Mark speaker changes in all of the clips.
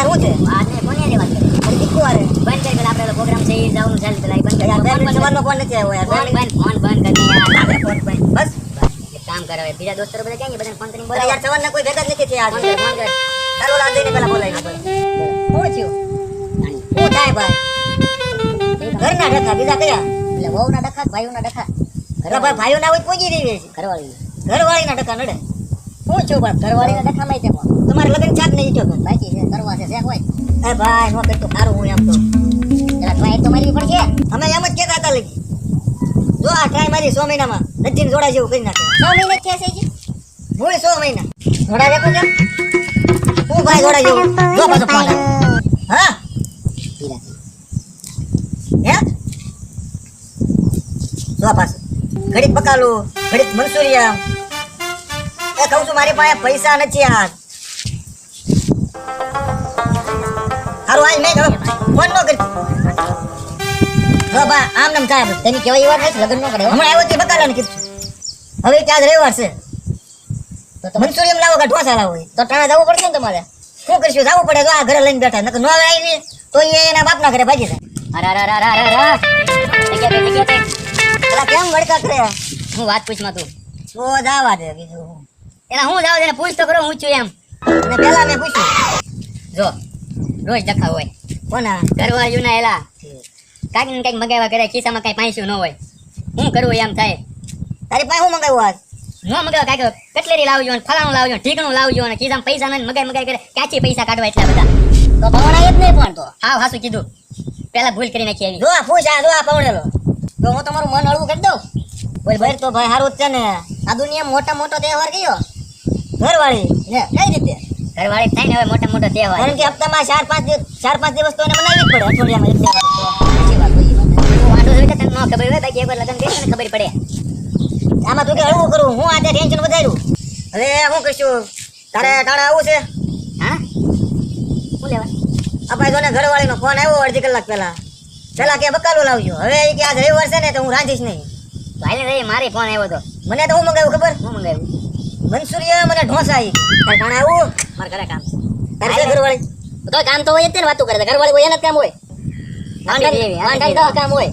Speaker 1: યાર
Speaker 2: શું
Speaker 1: છે
Speaker 2: બોલાવી.
Speaker 1: કોણ થયો? શું થાય ભાઈ? ઘરના ડખા બીજા
Speaker 2: ભાઈઓના
Speaker 1: હોય પૂજી રહી છે
Speaker 2: ઘરવાળી.
Speaker 1: ના ડખા નડે. શું થયું ભાઈ
Speaker 2: ઘરવાળીના ડખામાં છે પણ.
Speaker 1: તમારે લગ્ન છાપ નહીં થયો
Speaker 2: બાકી છે કરવા છે શેખ હોય
Speaker 1: એ ભાઈ નો કરતો સારું હું એમ તો.
Speaker 2: પેલા ટ્રાય તો મારવી પડશે
Speaker 1: અમે એમ જ કહેતા હતા લગી. જો આ ટ્રાય મારી સો મહિનામાં નજીન જોડા જેવું કરી નાખે.
Speaker 2: સો મહિના છે છે
Speaker 1: મૂળ સો મહિના. જોડા દેખો કેમ હું ભાઈ જોડા જેવું? જો પાછો હા? હે? જો પાછો. ઘડીક બકાલું ઘડીક મનસુરિયા એ કહું છું, મારી પાસે પૈસા નથી યાર હારું આજ મેં ફોન નો કરી. હા, બા, આમ નામ થાય.
Speaker 2: તેની કેવાય એવા નથી લગ્ન નો કરે.
Speaker 1: હમણાં આવ્યો તે બકાલાને કીધું હવે ત્યાં રવિવાર છે.
Speaker 2: તો તમે
Speaker 1: મનસુરિયમ લાવો કે ઢોસા લાવો
Speaker 2: તો ટાણા જવું પડશે ને તમારે?
Speaker 1: શું કરશું? જવું પડે તો આ ઘરે લઈને બેઠા. નકર ન આવી તો એ એના બાપના ઘરે ભાગી જાય.
Speaker 2: અરે અરે અરે અરે
Speaker 1: કેમ વડકા કરે
Speaker 2: હું વાત પૂછમાં તું.
Speaker 1: શું જવા દે, બીજું હું.
Speaker 2: એલા હું જાઉં એને પૂછ તો કરો હું છું એમ.
Speaker 1: અને પેલા મેં પૂછ્યું.
Speaker 2: જો, રોજ ડખા હોય.
Speaker 1: કોના
Speaker 2: ઘરવાળીઓ ના એલા. કાંઈક ને કાંઈક મગાવ્યા કરે, ખિસ્સામાં કાંઈ પાંચ્યું ન હોય. હું કરવું એમ થાય.
Speaker 1: તારી પાસે શું મગાવ્યું આજ?
Speaker 2: ન મગાવ કાંઈક. કટલેરી લાવજો ને ફલાણું લાવજો ને લાવજો ને ખિસ્સામાં પૈસા નહીં મગાઈ મગાઈ કરે. કાચી પૈસા કાઢવા એટલા બધા? તો ભવણા જ નહીં પણ તો. હા હાસું કીધું. પેલા ભૂલ કરી નાખી આવી
Speaker 1: જો આ પૂછ, આ જો આ પવડેલો
Speaker 2: તો હું તમારું મન હળવું કરી દઉં.
Speaker 1: બોલ ભાઈ તો ભાઈ સારું જ છે ને.
Speaker 2: આ દુનિયા મોટા મોટો તહેવાર કયો?
Speaker 1: ઘરવાળી.
Speaker 2: કઈ રીતે? ઘરવાળી થાય ને હવે મોટા મોટા તહેવાર.
Speaker 1: કારણ કે હપ્તામાં ચાર પાંચ દિવસ ચાર પાંચ દિવસ તો એને મનાવી જ પડે અઠવાડિયામાં
Speaker 2: ખબર હોય બાકી એકવાર લગ્ન કરી ખબર પડે.
Speaker 1: આમાં તું કે હળવું કરું હું આજે ટેન્શન વધાર્યું. હવે હું કરશું તારે તારે આવું છે?
Speaker 2: હા? શું લેવા?
Speaker 1: જોને ઘરવાળીનો ફોન આવ્યો અડધી કલાક પહેલા. પેલા કે બકાલું લાવજો. હવે કે આજ રવિવાર છે ને તો હું રાંધીશ નહીં.
Speaker 2: ભાઈ રે મારી ફોન આવ્યો તો.
Speaker 1: મને તો હું મંગાવ્યું ખબર?
Speaker 2: હું મંગાવ્યું?
Speaker 1: મનસુરિયા મને ઢોસા આવી. તારે આવું?
Speaker 2: મારે ઘરે કામ
Speaker 1: તારે છે ઘરવાળી?
Speaker 2: તો કામ તો હોય જ ને વાતું કરે ઘરવાળી કોઈ એને જ કામ હોય. તો કામ હોય.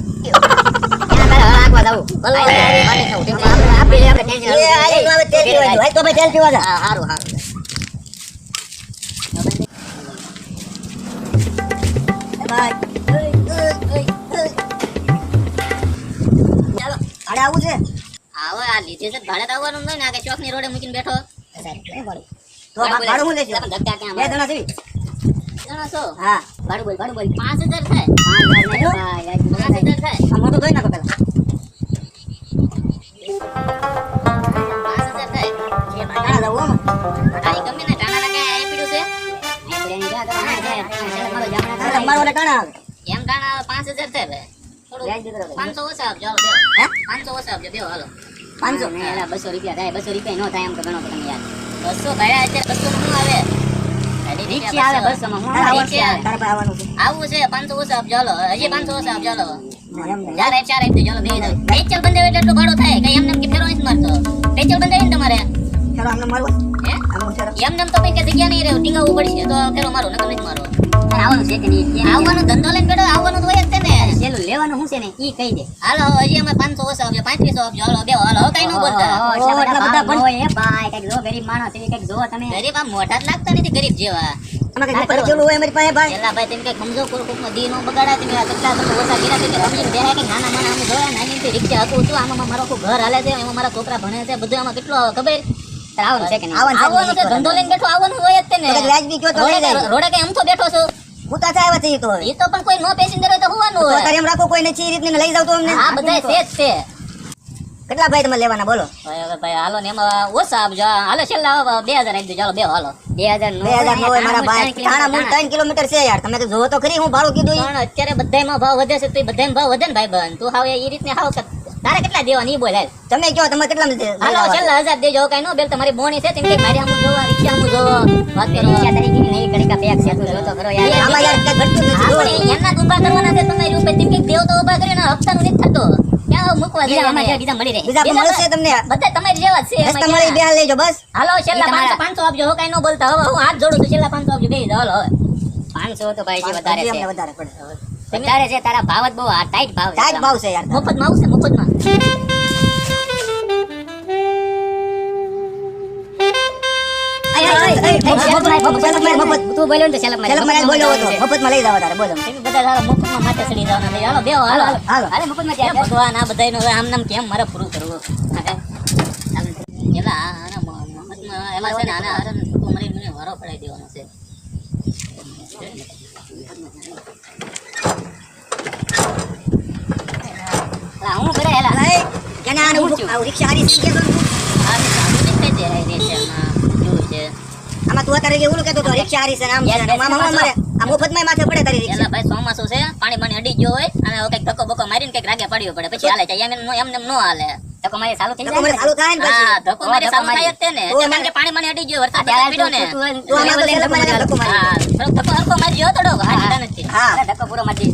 Speaker 1: આવું છે.
Speaker 2: આવો, આ લીધે છે. ભાડે આવવાનું નહીં ને, આ કઈ ચોકની રોડે મૂકીને બેઠો.
Speaker 1: તો ભાડું લેજો
Speaker 2: ધક્કા ક્યાં
Speaker 1: બે જણા
Speaker 2: જણા છો?
Speaker 1: હા.
Speaker 2: ભાડું બોલ, ભાડું બોલ. થાય. થાય.
Speaker 1: આ મોટું ધોઈ નાખો કાણા
Speaker 2: ને, એમ પાંચ હજાર થાય. પાંચસો ઓછા આપજો? પાંચસો ઓછા આપજો બે હાલો.
Speaker 1: પાંચસો?
Speaker 2: એલા, બસો રૂપિયા થાય બસો રૂપિયા નો થાય એમ તો ગણો તો તમે યાર બસો ભાડા અત્યારે બસો શું આવે? નીચે આવે? બસોમાં હું નીચે
Speaker 1: આવવાનું
Speaker 2: આવે
Speaker 1: તારે પાસે આવવાનું છે.
Speaker 2: આવું? છે પાંચસો ઓછા આપજો હાલો હજી પાંચસો ઓછા આપજો હાલો
Speaker 1: એમ
Speaker 2: ચાર આપ ચાર આપજો ચાલો બે પેચલ બંધાવે એટલે એટલું થાય. કઈ એમને એમ કે ફેરવા નથી મારતો. પેચલ બંધાવે ને તમારે?
Speaker 1: ચાલો આમને મારવું.
Speaker 2: હે?
Speaker 1: આમને ચાલો.
Speaker 2: એમને તો કઈ જગ્યા નહીં રહે. ટીંગાવવું પડશે. તો ફેરો મારો નકર નથી મારો આવવાનું છે કે નહીં? આવવાનો ધંધો લઈને બેઠો આવવાનું તો હોય જ પેલું લેવાનું શું છે ને ઈ કહી દે. હાલો હજી અમે પાંચસો ઓછા આપજો પાંત્રીસો આપજો. હાલો બે હાલો કઈ નું બોલતા.
Speaker 1: એટલા બધા પણ-
Speaker 2: હોય ભાઈ કંઈક જો ગરીબ માણસ એવી કંઈક જો તમે. ગરીબ આમ મોઢા લાગતા નથી ગરીબ જેવા.
Speaker 1: આમાં કંઈક ઉપર જેવું હોય અમારી પાસે ભાઈ?
Speaker 2: પેલા ભાઈ તેમ કઈ સમજો કોક કોક દી નો બગાડા. તમે કેટલા તમે ઓછા કર્યા કે સમજીને બેહ્યા કે નાના માણા અમે જોયા નાની થી રિક્ષા હતું હતું આમાં મારો ઘર હાલે છે એમાં મારા છોકરા ભણે છે બધું આમાં કેટલો ખબર? આવવાનું છે કે
Speaker 1: આવવાનું છે
Speaker 2: ધંધો લઈને બેઠો આવવાનું હોય જ તે ને
Speaker 1: વ્યાજબી કહો તો
Speaker 2: રોડે
Speaker 1: જાય.
Speaker 2: રોડે કઈ આમ તો બેઠો છું?
Speaker 1: હું તો થાય એવા થઈ તો
Speaker 2: એ તો પણ કોઈ નો પેસેન્જર હોય તો હોવાનું હોય.
Speaker 1: તારે એમ રાખો કોઈ નથી ઈ રીતની લઈ જાવ તો અમને
Speaker 2: આ બધા છે જ છે.
Speaker 1: કેટલા ભાઈ તમે લેવાના? બોલો.
Speaker 2: ભાઈ ભાઈ હાલો ને એમાં ઓછા આપજો. હાલો છેલ્લા બે હજાર આપી દો ચાલો બે હાલો. બે હજાર
Speaker 1: બે હજાર નો મારા ભાઈ. ઠાણા મૂળ ત્રણ કિલોમીટર છે યાર. તમે તો જોવો તો ખરી હું ભાડું કીધું
Speaker 2: અત્યારે બધાયમાં ભાવ વધે છે તો બધાય ભાવ વધે ને ભાઈ બન. તું હાવ એ રીતને હાવ. તારે કેટલા દેવા નહીં બોલે.
Speaker 1: તમે કહો તમારે કેટલા
Speaker 2: હાલો છેલ્લા હજાર દેજો કઈ નો બેલ તમારી બોણી છે તેમ કે મારી આમ જોવા રિક્ષા આમ જોવો. વાત કરો. રિક્ષા તરીકે નહીં કડી પેક છે તું જોતો કરો યાર.
Speaker 1: આમાં યાર કઈ ઘટતું નથી.
Speaker 2: એમના જ. કરવાના છે તમારી રૂપે તેમ કે દેવ તો ઊભા કરીને હપ્તાનું નથી થતો. ક્યાં મૂકવા જાય બીજા બીજા મળી રહે?
Speaker 1: બીજા મળશે તમને.
Speaker 2: બધા તમારી જેવા છે
Speaker 1: બસ
Speaker 2: તમારી
Speaker 1: બે લેજો બસ.
Speaker 2: હાલો છેલ્લા પાંચસો પાંચસો આપજો હો કઈ નો બોલતા. હવે હું હાથ જોડું તો છેલ્લા પાંચસો આપજો બે હાલો હવે. પાંચસો તો ભાઈ વધારે છે.
Speaker 1: વધારે પડે
Speaker 3: વધારે છે તારા ભાવ જ બહુ ટાઈટ ભાવ છે.
Speaker 1: ટાઈટ ભાવ છે યાર
Speaker 2: આવશે
Speaker 3: અય, અય, અય,
Speaker 1: મફત,
Speaker 3: માં
Speaker 1: મફત,
Speaker 3: શેલફમાં, તું બોલ્યો ને તો શેલફમાં.
Speaker 1: બોલ્યો હતો
Speaker 3: મફતમાં
Speaker 1: મફતમાં લઈ જાવ તારે બોલો.
Speaker 2: બધા મફતમાં માથે ચડી જવાના છે. હાલો બેહો હાલો. હાલો
Speaker 1: હાલો.
Speaker 3: હાલે, મફતમાં ત્યાં
Speaker 2: ભગવાન આ બધાયનું હવે આમ નામ કેમ મારે પૂરું કરવું? એલા મ- એમાં છે ને આના હારે ટૂંકો મને વારો પડાવી દેવાનો છે
Speaker 3: હા, હું કરે હેલા.
Speaker 1: અરે, કેને આને ઊભું- આવું રિક્ષા હારી છે એમ કહેતો?
Speaker 2: આ તો? સારું નહીં થઈ જાય રે છે આમાં. કેવું છે?
Speaker 1: આમાં તું અત્યારે જે કહેતો હતો, રિક્ષા હારી છે આમ આમાં મારે આ મફતમાંય માથે પડે તારી રિક્ષા.
Speaker 2: ભાઈ ચોમાસું છે પાણી પાણી અડી ગયો હોય અને હવે કંઈક ધક્કો બક્કો મારીને કંઈક રાગે પડ્યો પડે. પછી હાલે છે એમ એમ નો- એમ નેમ નો હાલે.
Speaker 3: ધક્કો મારી ચાલુ થઈ
Speaker 1: મારે
Speaker 3: જાય
Speaker 1: ચાલુ થાય ને
Speaker 2: હા ધક્કો મારી ચાલુ થાય જ ને
Speaker 1: ઓ,
Speaker 2: કે પાણી પાણી અડી ગયો વરસાદ પડ્યો ને.
Speaker 3: તું-
Speaker 1: આમાં ધક્કો મારી
Speaker 2: હા ધક્કો હરખો મારજો થોડો હા
Speaker 3: ધક્કો પૂરો મારી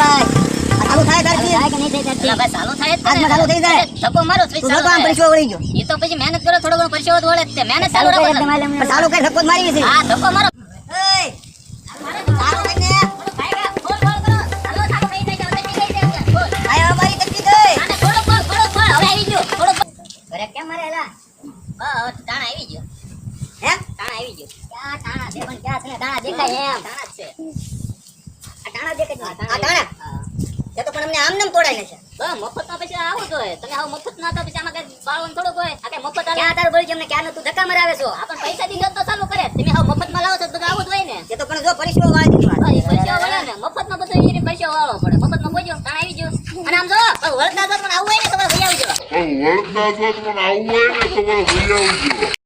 Speaker 1: ભાઈ, થાય તારથી.
Speaker 3: થાય કે નહીં થાય ત્યારથી.
Speaker 2: ભાઈ ચાલુ થાય
Speaker 1: હાથમાં ચાલુ થઈ જાય.
Speaker 2: ધક્કો મારો તો ચાલુ થાય.
Speaker 1: પરસેવો વળી ગયો.
Speaker 2: એ તો પછી મહેનત કરો થોડો ઘણો પરસેવો વળે તે મહેનત ચાલુ રાખો
Speaker 1: ચાલુ કર, ધક્કો મારી છે.
Speaker 2: હા ધક્કો મારો
Speaker 1: એય, ચાલુ?
Speaker 2: ટાણા આવી ગયો
Speaker 1: હે?
Speaker 2: ટાણા આવી ગયો
Speaker 3: ક્યાં ટાણા છે પણ ક્યાં છે ને દેખાય એમ.
Speaker 2: ટાણા છે
Speaker 3: ટાણા દેખાય છે.
Speaker 1: આ ટાણા? એ તો પણ અમને આમ નામ તોડાય છે.
Speaker 2: બસ મફતમાં પૈસા આવું જોઈએ તમે આવું મફત ના તો પછી આમાં કઈ બાળવાનું થોડુંક હોય. આ કઈ મફત આલે?
Speaker 3: આધાર તારું બોલ્યું છે અમને ક્યારનું તું ધક્કા મરાવે છો?
Speaker 2: આ પૈસા દીધો તો ચાલુ કરે. તમે આવું મફતમાં લાવો તો બધું આવું હોય ને.
Speaker 1: તો પણ જો વાળી દીધો
Speaker 2: એ પૈસા વળે મફતમાં બધું એની પૈસા વાળવો પડે. મફતમાં કોઈ ટાણા આવી અને આમ જો વળતા પણ આવું હોય ને તમારે ભાઈ આવજો.
Speaker 4: પણ વળતા પણ આવું હોય ને તો ભઈ આવજો.